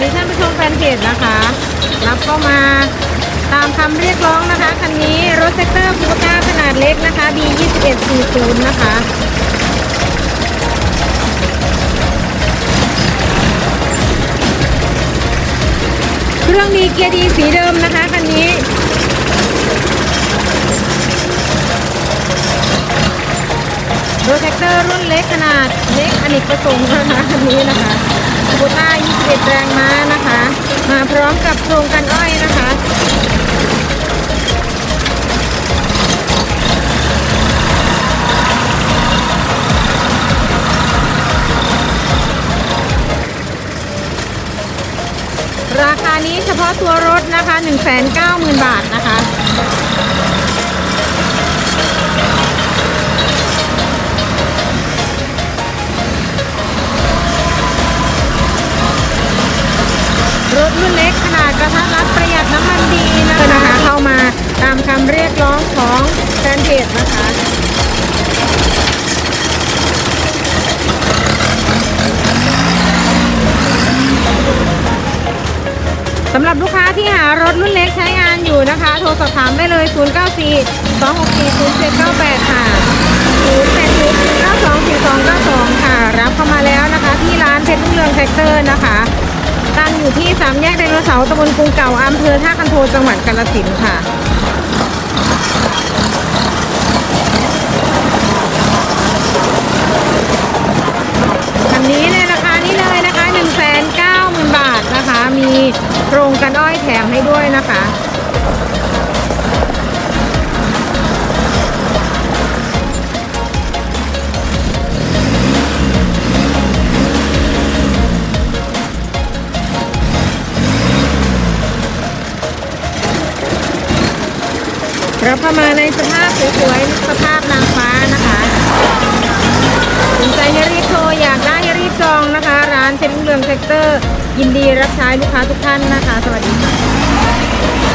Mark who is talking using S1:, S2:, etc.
S1: เพจนะคะ รับเข้ามาตามคำเรียกร้องนะคะคันนี้รถเซกเตอร์คูปต้าขนาดเล็กนะคะ B2140 นะคะเครื่องดีเกียร์ดีสีเดิมนะคะคันนี้รถแท็กเตอร์รุ่นเล็กขนาดเล็กอเนกประสงค์นะคะคันนี้นะคะ คูโบต้า21แรงม้านะคะ มาพร้อมกับโครงกันอ้อยนะคะราคานี้เฉพาะตัวรถนะคะ 190,000 บาทนะคะำหรับลูกค้าที่หารถรุ่นเล็กใช้งานอยู่นะคะ โทรสอบถามได้เลย 094 264 0798 ค่ะ080 92 4292 ค่ะ รับเข้ามาแล้วนะคะ ที่ร้านเพชรรุ่งเรืองแท็กเตอร์นะคะตั้งอยู่ที่สามแยกไดโนเสาร์ตำบลกรุงเก่าอำเภอท่าคันโทจังหวัดกาฬสินธุ์ค่ะ โครงกันอ้อยแถมให้ด้วยนะคะรับเข้ามาในสภาพสวยๆสภาพนางฟ้านะคะสนใจให้รีบโทรอยากได้ให้รีบจองนะคะ ร้านเชรรุ่งเรืองเซกเตอร์ ยินดีรับใช้ลูกค้าทุกท่านนะคะ สวัสดีค่ะ